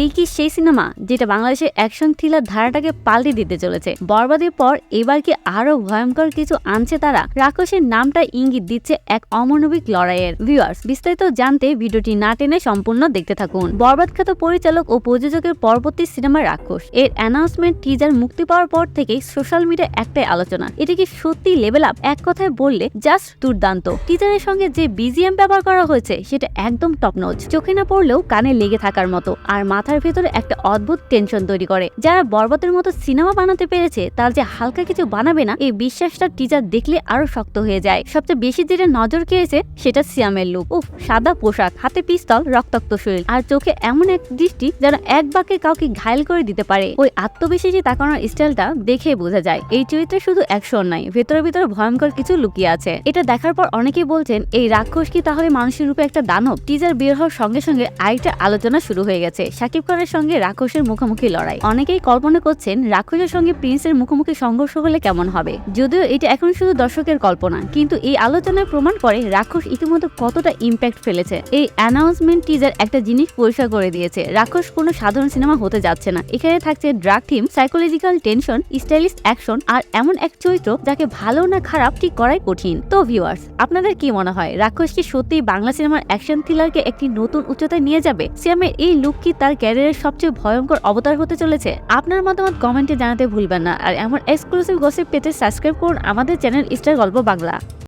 এই কি সেই সিনেমা যেটা বাংলাদেশের অ্যাকশন থ্রিলার ধারাটাকে পাল্টে দিতে চলেছে? বরবাদের পর এবার কি আরও ভয়ঙ্কর কিছু আনছে তারা? রাক্ষসের নামটা ইঙ্গিত দিচ্ছে এক অমানবিক লড়াইয়ের। ভিউয়ার্স বিস্তারিত জানতে ভিডিওটি না টেনে সম্পূর্ণ দেখতে থাকুন। বরবাদ খ্যাত পরিচালক ও প্রযোজকের পরবর্তী সিনেমা রাক্ষস। এর অ্যানাউন্সমেন্ট টিজার মুক্তি পাওয়ার পর থেকেই সোশ্যাল মিডিয়া একটাই আলোচনা। এটা কি সত্যি লেভেল আপ এক কথায় বললে জাস্ট দুর্দান্ত। টিজারের সঙ্গে যে বিজিএম ব্যবহার করা হয়েছে, সেটা একদম টপ চোখে না পড়লেও কানে লেগে থাকার মতো। আর মাথার ভেতরে একটা অদ্ভুত টেনশন তৈরি করে। যারা বরবাদের মতো সিনেমা বানাতে পেরেছে, তার যে হালকা কিছু বানাবে না, এই বিশ্বাসটা টিজার দেখলে আরও শক্ত হয়ে যায়। সবচেয়ে বেশি যেটা নজর কেড়েছে সেটা সিয়ামের লুক উফ, সাদা পোশাক, হাতে পিস্তল, রক্তাক্ত শরীর। আর চোখে এমন এক দৃষ্টি যেন এক বাক্যে কাউকে ঘায়ল করে দিতে পারে। ওই আত্মবিশ্বাসী তাকানোর স্টাইলটা দেখে বোঝা যায়। এই চরিত্রে শুধু অ্যাকশন নাই ভেতরে ভেতরে ভয়ঙ্কর কিছু লুকিয়ে আছে। এটা দেখার পর অনেকেই বলছেন, এই রাক্ষস কি তাহলে মানুষের রূপে একটা দানব? টিজার বের হওয়ার সঙ্গে সঙ্গে আরেকটা আলোচনা শুরু হয়ে গেছে। শাকিব খানের সঙ্গে রাক্ষসের মুখোমুখি লড়াই। অনেকেই কল্পনা করছেন রাক্ষসের সঙ্গে প্রিন্সের মুখোমুখি সংঘর্ষ হলে কেমন হবে। যদিও এটা এখন শুধু দর্শকের কল্পনা, কিন্তু এই আলোচনায় প্রমাণ করে রাক্ষস ইতিমধ্যে কতটা ইম্প্যাক্ট ফেলেছে। এই অ্যানাউন্সমেন্ট টিজার একটা জিনিস পরিষ্কার করে দিয়েছে, রাক্ষস কোনো সাধারণ সিনেমা হতে যাচ্ছে না। এখানে থাকছে drug theme psychological tension stylish action আর এমন এক চরিত্র যাকে ভালো না খারাপ ঠিক করাই কঠিন। তো ভিউয়ার্স আপনাদের কি মনে হয়, রাক্ষস কি সত্যি বাংলা সিনেমার অ্যাকশন থ্রিলারকে একটি নতুন উচ্চতায় নিয়ে যাবে? সিয়ামের এই লুক কি তার ক্যারিয়ারের সবচেয়ে ভয়ঙ্কর অবতার হতে চলেছে, আপনার মতামত কমেন্টে জানাতে ভুলবেন না। আর এমন এক্সক্লুসিভ গসিপ পেতে সাবস্ক্রাইব করুন আমাদের চ্যানেল স্টার গল্প বাংলা।